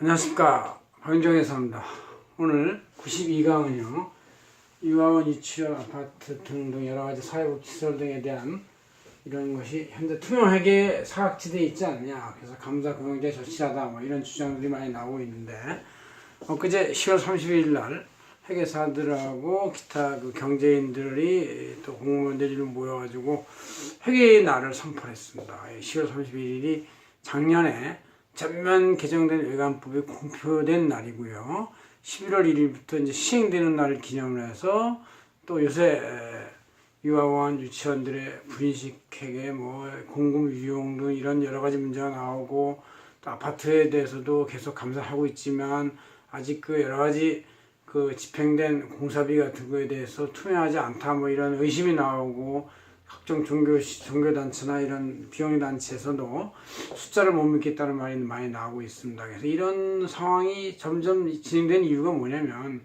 안녕하십니까. 박윤정에서입니다. 오늘 92강은요 유아원 유치원 아파트 등등 여러가지 사회복지시설 등에 대한 이런 것이 현재 투명하게 사각지대에 있지 않느냐. 그래서 감사 구명제 절실하다. 뭐 이런 주장들이 많이 나오고 있는데 엊그제 10월 31일 날 회계사들하고 기타 그 경제인들이 또 공무원들이 모여가지고 회계의 날을 선포했습니다. 10월 31일이 작년에 전면 개정된 외관법이 공표된 날이고요. 11월 1일부터 이제 시행되는 날을 기념을 해서 또 요새 유아원 유치원들의 분식 회계 뭐 공금 유용 등 이런 여러 가지 문제가 나오고 또 아파트에 대해서도 계속 감사하고 있지만 아직 그 여러 가지 그 집행된 공사비 같은 거에 대해서 투명하지 않다 뭐 이런 의심이 나오고 각종 종교 종교 단체나 이런 비영 단체에서도 숫자를 못 믿겠다는 말이 많이 나오고 있습니다. 그래서 이런 상황이 점점 진행된 이유가 뭐냐면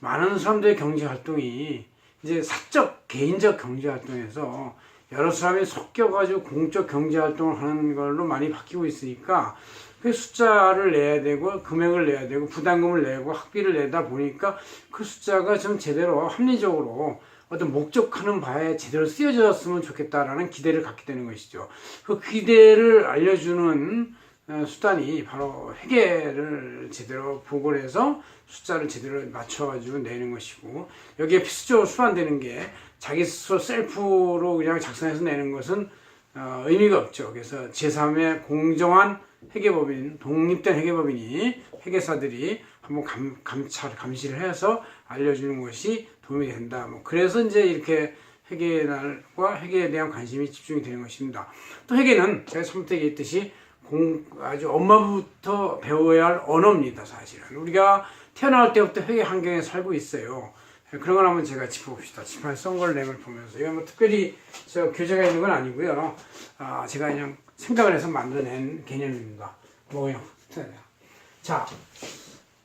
많은 사람들의 경제 활동이 이제 사적 개인적 경제 활동에서 여러 사람이 섞여가지고 공적 경제 활동을 하는 걸로 많이 바뀌고 있으니까 그 숫자를 내야 되고 금액을 내야 되고 부담금을 내고 학비를 내다 보니까 그 숫자가 좀 제대로 합리적으로 어떤 목적하는 바에 제대로 쓰여졌으면 좋겠다라는 기대를 갖게 되는 것이죠. 그 기대를 알려주는 어, 수단이 바로 회계를 제대로 보고를 해서 숫자를 제대로 맞춰가지고 내는 것이고 여기에 필수적으로 수반되는 게 자기 스스로 셀프로 그냥 작성해서 내는 것은 어, 의미가 없죠. 그래서 제3의 공정한 회계법인, 독립된 회계법인이 회계사들이 한번 감, 감찰, 감시를 해서 알려주는 것이 도움이 된다. 뭐 그래서 이제 이렇게 회계날과 회계에 대한 관심이 집중이 되는 것입니다. 또 회계는 제가 처음부터 얘기했듯이 공, 아주 엄마부터 배워야 할 언어입니다, 사실은. 우리가 태어날 때부터 회계 환경에 살고 있어요. 그런 걸 한번 제가 짚어봅시다. 지판 썬걸 램을 보면서. 이거 뭐 특별히 저 교재가 있는 건 아니고요. 아, 제가 그냥 생각을 해서 만들어낸 개념입니다. 뭐요? 자,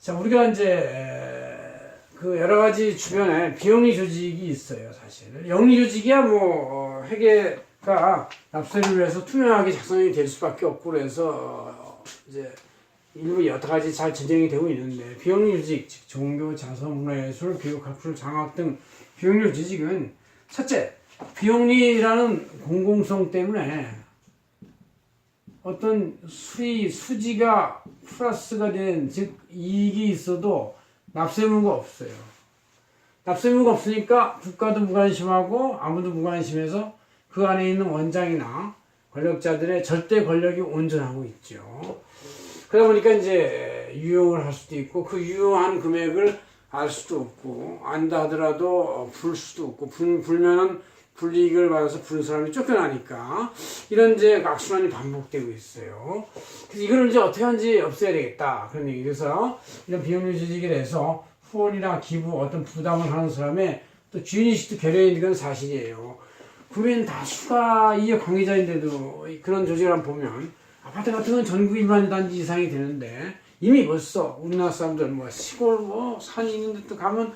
자, 우리가 이제 에, 그 여러 가지 주변에 비영리 조직이 있어요, 사실. 영리 조직이야 뭐 어, 회계가 납세를 위해서 투명하게 작성이 될 수밖에 없고 그래서 어, 이제 일부 여러 가지 잘 진행이 되고 있는데 비영리 조직, 즉 종교, 자서, 문화예술, 교육, 학술, 장학 등 비영리 조직은 첫째 비영리라는 공공성 때문에 어떤 수익 수지가 플러스가 된즉 이익이 있어도 납세무가 없어요. 납세무가 없으니까 국가도 무관심하고 아무도 무관심해서 그 안에 있는 원장이나 권력자들의 절대 권력이 온전하고 있죠. 그러다 보니까 이제 유용을 할 수도 있고 그 유용한 금액을 알 수도 없고 안다 하더라도 불 수도 없고 불, 불면은 불이익을 받아서 부른 사람이 쫓겨나니까 이런 이제 악순환이 반복되고 있어요. 그래서 이걸 이제 어떻게 하는지 없애야 되겠다 그런 얘기. 그래서 이런 비영리 조직에 대해서 후원이나 기부 어떤 부담을 하는 사람의 또 주인의식도 결여해 있는 건 사실이에요. 국민 다수가 이해 관계자인데도 그런 조직을 보면 아파트 같은 건 전국 1만 단지 이상이 되는데 이미 벌써 우리나라 사람들 뭐 시골 뭐 산이 있는 데도 가면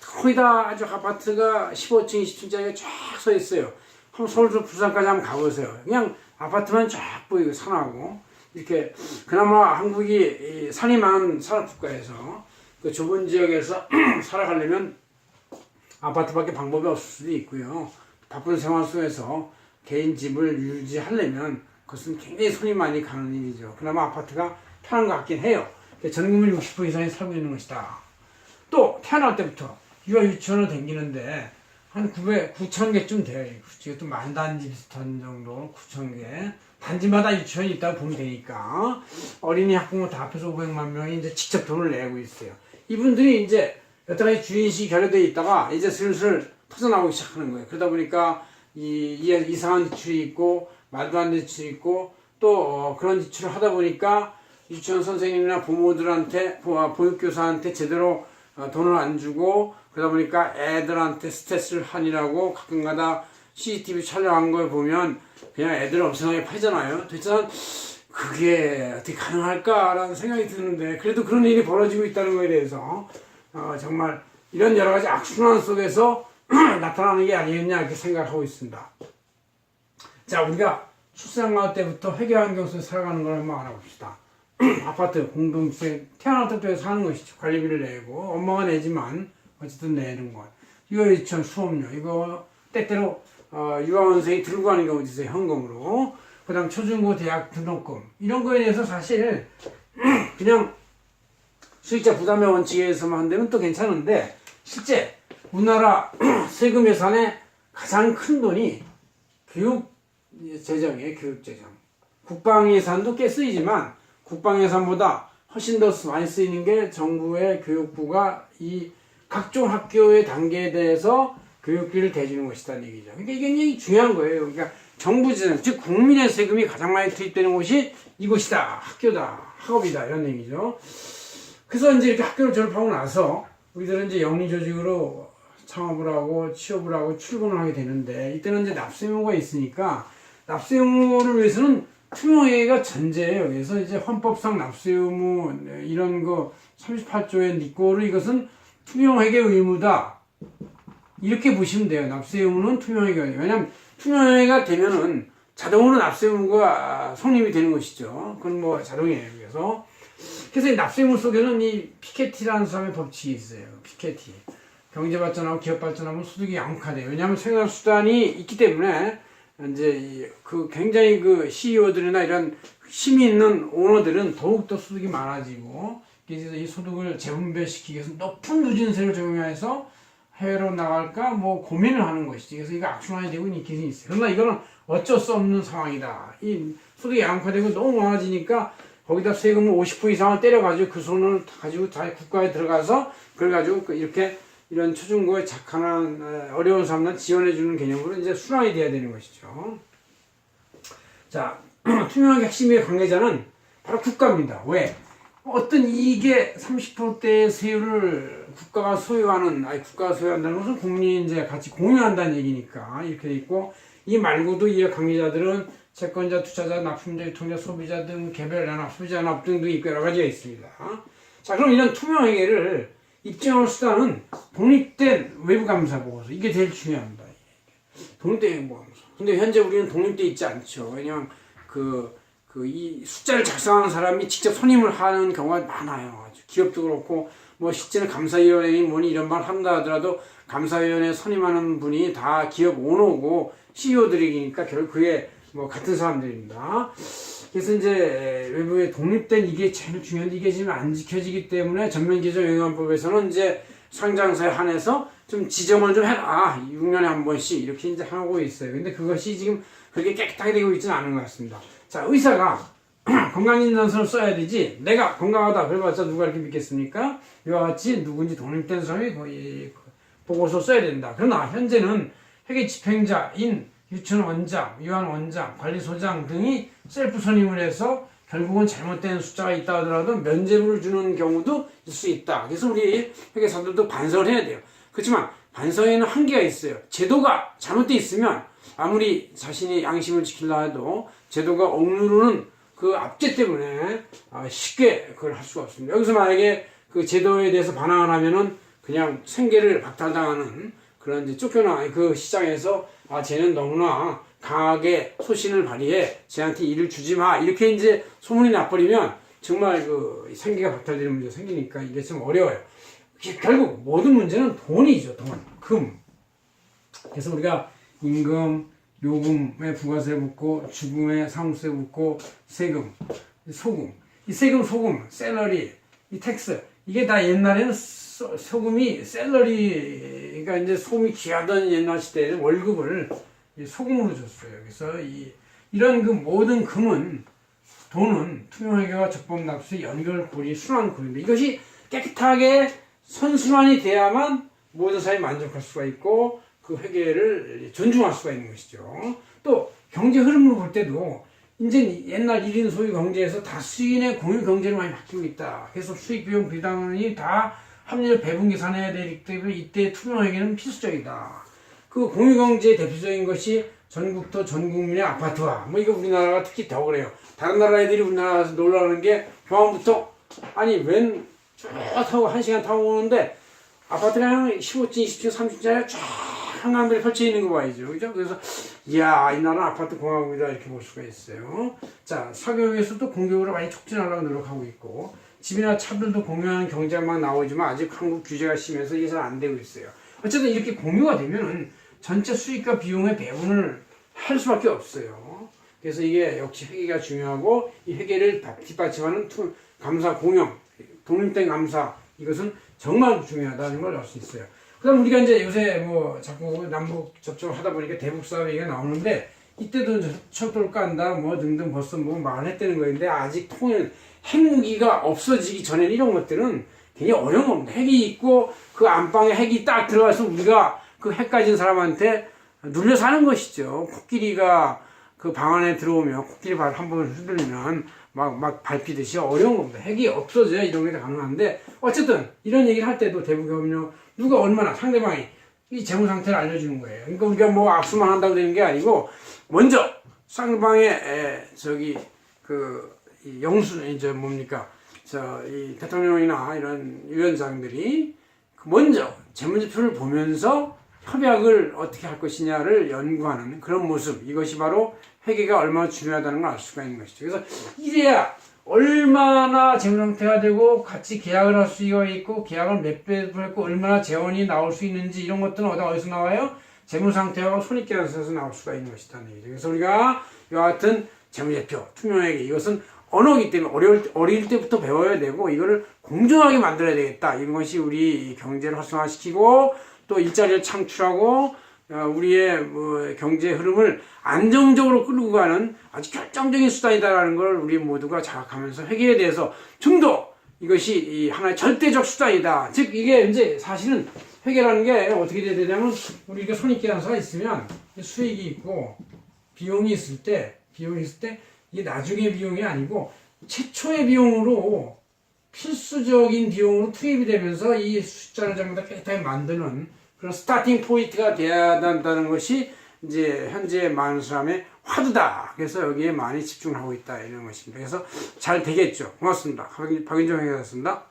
거의 다 아주 아파트가 15층, 20층짜리가 쫙 서 있어요. 한번 서울서 부산까지 한번 가보세요. 그냥 아파트만 쫙 보이고 산하고 이렇게 그나마 한국이 산이 많은 산업국가에서 그 좁은 지역에서 살아가려면 아파트밖에 방법이 없을 수도 있고요. 바쁜 생활 속에서 개인 집을 유지하려면 그것은 굉장히 손이 많이 가는 일이죠. 그나마 아파트가 편한 것 같긴 해요. 전 국민 60% 이상이 살고 있는 것이다. 또 태어날 때부터 유아 유치원을 다니는데 한 900, 9천 개쯤 돼요. 이것도 만 단지 비슷한 정도 9천 개. 단지마다 유치원이 있다고 보면 되니까 어린이 학부모 다 합해서 500만 명이 이제 직접 돈을 내고 있어요. 이분들이 이제 여태까지 주인식이 결여되어 있다가 이제 슬슬 터져나오기 시작하는 거예요. 그러다 보니까 이, 이 이상한 지출이 있고 말도 안 되는 지출이 있고 또 어, 그런 지출을 하다 보니까 유치원 선생님이나 부모들한테 보- 보육교사한테 제대로 어, 돈을 안 주고 그러다 보니까 애들한테 스트레스를 하니라고 가끔가다 CCTV 촬영한 걸 보면 그냥 애들 엄청나게 팔잖아요. 됐잖아 그게 어떻게 가능할까라는 생각이 드는데 그래도 그런 일이 벌어지고 있다는 거에 대해서 어, 정말 이런 여러 가지 악순환 속에서 나타나는 게 아니겠냐 이렇게 생각하고 있습니다. 자 우리가 출생할 때부터 회계 환경 속에 살아가는 걸 한번 알아봅시다. 아파트 공동세 태어났던 때 사는 것이죠. 관리비를 내고 엄마가 내지만 어쨌든 내는 것. 이거 유치원 수업료 이거 때때로 어, 유아원생이 들고 가는 경우도 있어요 현금으로. 그 다음 초중고 대학 등록금 이런 거에 대해서 사실 그냥 수익자 부담의 원칙에서만 한다면 또 괜찮은데 실제 우리나라 세금 예산의 가장 큰 돈이 교육 재정이에요 교육 재정. 국방 예산도 꽤 쓰이지만 국방 예산보다 훨씬 더 많이 쓰이는 게 정부의 교육부가 이 각종 학교의 단계에 대해서 교육비를 대주는 것이다는 얘기죠. 그러니까 이게 굉장히 중요한 거예요. 그러니까 정부 재정, 즉 국민의 세금이 가장 많이 투입되는 곳이 이곳이다, 학교다, 학업이다 이런 얘기죠. 그래서 이제 이렇게 학교를 졸업하고 나서 우리들은 이제 영리 조직으로 창업을 하고 취업을 하고 출근을 하게 되는데 이때는 이제 납세 의무가 있으니까 납세 의무를 위해서는 투명회계가 전제예요. 그래서 이제 헌법상 납세 의무 네, 이런 거 38조의 니꼬를 이것은 투명회계 의무다. 이렇게 보시면 돼요. 납세 의무는 투명회계가 왜냐하면 투명회계가 되면은 자동으로 납세 의무가 성립이 되는 것이죠. 그건 뭐 자동이에요. 그래서 그래서 이 납세 의무 속에는 이 피케티라는 사람의 법칙이 있어요. 피케티. 경제 발전하고 기업 발전하면 소득이 양극화돼요. 왜냐하면 생활 수단이 있기 때문에 이제 이그 굉장히 그 CEO들이나 이런 힘이 있는 오너들은 더욱더 소득이 많아지고 그래서 이 소득을 재분배시키기 위해서 높은 누진세를 적용해서 해외로 나갈까 뭐 고민을 하는 것이지. 그래서 이거 악순환이 되고 있는 기능이 있어요. 그러나 이거는 어쩔 수 없는 상황이다. 이 소득이 양극화되고 너무 많아지니까 거기다 세금을 50% 이상을 때려가지고 그 손을 가지고 다 국가에 들어가서 그걸 가지고 그 이렇게 이런 초중고에 착한 어, 어려운 사람들 지원해주는 개념으로 이제 순환이 돼야 되는 것이죠. 자, 투명하게 핵심의 관계자는 바로 국가입니다. 왜? 어떤 이익의 30%대의 세율을 국가가 소유하는, 아니, 국가가 소유한다는 것은 국민이 이제 같이 공유한다는 얘기니까 이렇게 돼 있고, 이 말고도 이해 관계자들은 채권자, 투자자, 납품자, 유통자, 소비자 등 개별 연합, 소비자 연합 등도 있고 여러 가지가 있습니다. 자, 그럼 이런 투명회계를 입증할 수단은 독립된 외부감사 보고서. 이게 제일 중요합니다. 독립된 외부감사. 근데 현재 우리는 독립돼 있지 않죠. 왜냐면 그, 그, 이 숫자를 작성하는 사람이 직접 선임을 하는 경우가 많아요. 기업도 그렇고, 뭐, 실제는 감사위원회니 뭐니 이런 말 한다 하더라도 감사위원회 선임하는 분이 다 기업 오너고 CEO들이니까 결국 그게 뭐 같은 사람들입니다. 그래서 이제 외부의 독립된 이게 제일 중요한데 이게 지금 안 지켜지기 때문에 전면기조영관법에서는 이제 상장사에 한해서 좀 지정을 좀 해라. 6년에 한 번씩 이렇게 이제 하고 있어요. 근데 그것이 지금 그렇게 깨끗하게 되고 있지는 않은 것 같습니다. 자, 의사가 건강진단서를 써야 되지. 내가 건강하다. 그래봤자 누가 이렇게 믿겠습니까? 이와 같이 누군지 독립된 사람이 거의 보고서 써야 된다. 그러나 현재는 회계 집행자인 유천 원장, 유한 원장, 관리소장 등이 셀프 선임을 해서 결국은 잘못된 숫자가 있다 하더라도 면제부를 주는 경우도 있을 수 있다. 그래서 우리 회계사들도 반성을 해야 돼요. 그렇지만 반성에는 한계가 있어요. 제도가 잘못돼 있으면 아무리 자신이 양심을 지키려 해도 제도가 억누르는 그 압제 때문에 아, 쉽게 그걸 할 수가 없습니다. 여기서 만약에 그 제도에 대해서 반항을 하면은 그냥 생계를 박탈당하는 그런 이제 쫓겨나 그 시장에서 아 쟤는 너무나 강하게 소신을 발휘해 쟤한테 일을 주지 마 이렇게 이제 소문이 나버리면 정말 그 생계가 박탈되는 문제가 생기니까 이게 좀 어려워요. 결국 모든 문제는 돈이죠 돈, 금. 그래서 우리가 임금, 요금에 부가세 붙고 주금에 상세 붙고 세금, 소금, 이 세금, 소금, 셀러리, 이 텍스 이게 다 옛날에는 소, 소금이 셀러리가 이제 소금이 귀하던 옛날 시대에 월급을 이 소금으로 줬어요. 그래서 이 이런 그 모든 금은 돈은 투명회계와 적법납세 연결 고리 순환 고리인데 이것이 깨끗하게 선순환이 돼야만 모든 사람이 만족할 수가 있고 그 회계를 존중할 수가 있는 것이죠. 또 경제 흐름을 볼 때도 이제 옛날 1인 소유 경제에서 다 수인의 공유 경제로 많이 바뀌고 있다. 그래서 수익 비용 비당이 다 합리적 배분 계산해야 되기 때문에 이때 투명회계는 필수적이다. 그 공유 경제의 대표적인 것이 전국토 전 국민의 아파트화. 뭐 이거 우리나라가 특히 더 그래요. 다른 나라 애들이 우리나라 와서 놀러 가는 게 공항부터 아니 웬 쭉 타고 한 시간 타고 오는데 아파트가 한 15층, 20층, 30층짜리 쫙 한강들이 펼쳐 있는 거 봐야죠. 그죠? 그래서, 이야, 이 나라는 아파트 공화국이다. 이렇게 볼 수가 있어요. 자, 사교육에서도 공격으로 많이 촉진하려고 노력하고 있고, 집이나 차들도 공유하는 경제만 나오지만 아직 한국 규제가 심해서 이게 잘 안 되고 있어요. 어쨌든 이렇게 공유가 되면은 전체 수익과 비용의 배분을 할 수밖에 없어요. 그래서 이게 역시 회계가 중요하고 이 회계를 뒷받침하는 투- 감사 공영, 독립된 감사 이것은 정말 중요하다는 걸 알 수 있어요. 그다음 우리가 이제 요새 뭐 자꾸 남북 접촉을 하다 보니까 대북 사업 얘기가 나오는데 이때도 철도를 깐다 뭐 등등 벌써 뭐 말했다는 거인데 아직 통일 핵무기가 없어지기 전에 이런 것들은 굉장히 어려운 겁니다. 핵이 있고 그 안방에 핵이 딱 들어가서 우리가 그 핵 가진 사람한테 눌려 사는 것이죠. 코끼리가 그 방 안에 들어오면 코끼리 발 한 번 흔들리면 막, 막 밟히듯이 어려운 겁니다. 핵이 없어져야 이런 게 가능한데 어쨌든 이런 얘기를 할 때도 대북협력 누가 얼마나 상대방이 이 재무 상태를 알려주는 거예요. 그러니까 우리가 뭐 악수만 한다고 되는 게 아니고 먼저 상대방의 에, 저기 그이 영수 이제 뭡니까 저 이 대통령이나 이런 위원장들이 그 먼저 재무제표를 보면서 협약을 어떻게 할 것이냐를 연구하는 그런 모습 이것이 바로 회계가 얼마나 중요하다는 걸 알 수가 있는 것이죠. 그래서 이래야 얼마나 재무 상태가 되고 같이 계약을 할 수가 있고 계약을 몇 배를 했고 얼마나 재원이 나올 수 있는지 이런 것들은 어디 어디서 나와요? 재무 상태하고 손익계산서에서 나올 수가 있는 것이다는 얘기죠. 그래서 우리가 이와 같은 재무제표, 투명회계 이것은 언어이기 때문에 어려울 때- 어릴 때부터 배워야 되고 이거를 공정하게 만들어야 되겠다. 이런 것이 우리 경제를 활성화시키고 또 일자리를 창출하고 어, 우리의 뭐 경제 흐름을 안정적으로 끌고 가는 아주 결정적인 수단이다라는 걸 우리 모두가 자각하면서 회계에 대해서 좀 더 이것이 이 하나의 절대적 수단이다. 즉 이게 이제 사실은 회계라는 게 어떻게 돼야 되냐면 우리가 손익계산서가 있으면 수익이 있고 비용이 있을 때 비용이 있을 때 이게 나중에 비용이 아니고 최초의 비용으로 필수적인 비용으로 투입이 되면서 이 숫자를 전부 다 깨끗하게 만드는 그런 스타팅 포인트가 돼야 한다는 것이 이제 현재 많은 사람의 화두다. 그래서 여기에 많이 집중하고 있다. 이런 것입니다. 그래서 잘 되겠죠. 고맙습니다. 박인- 박인정 회계였습니다.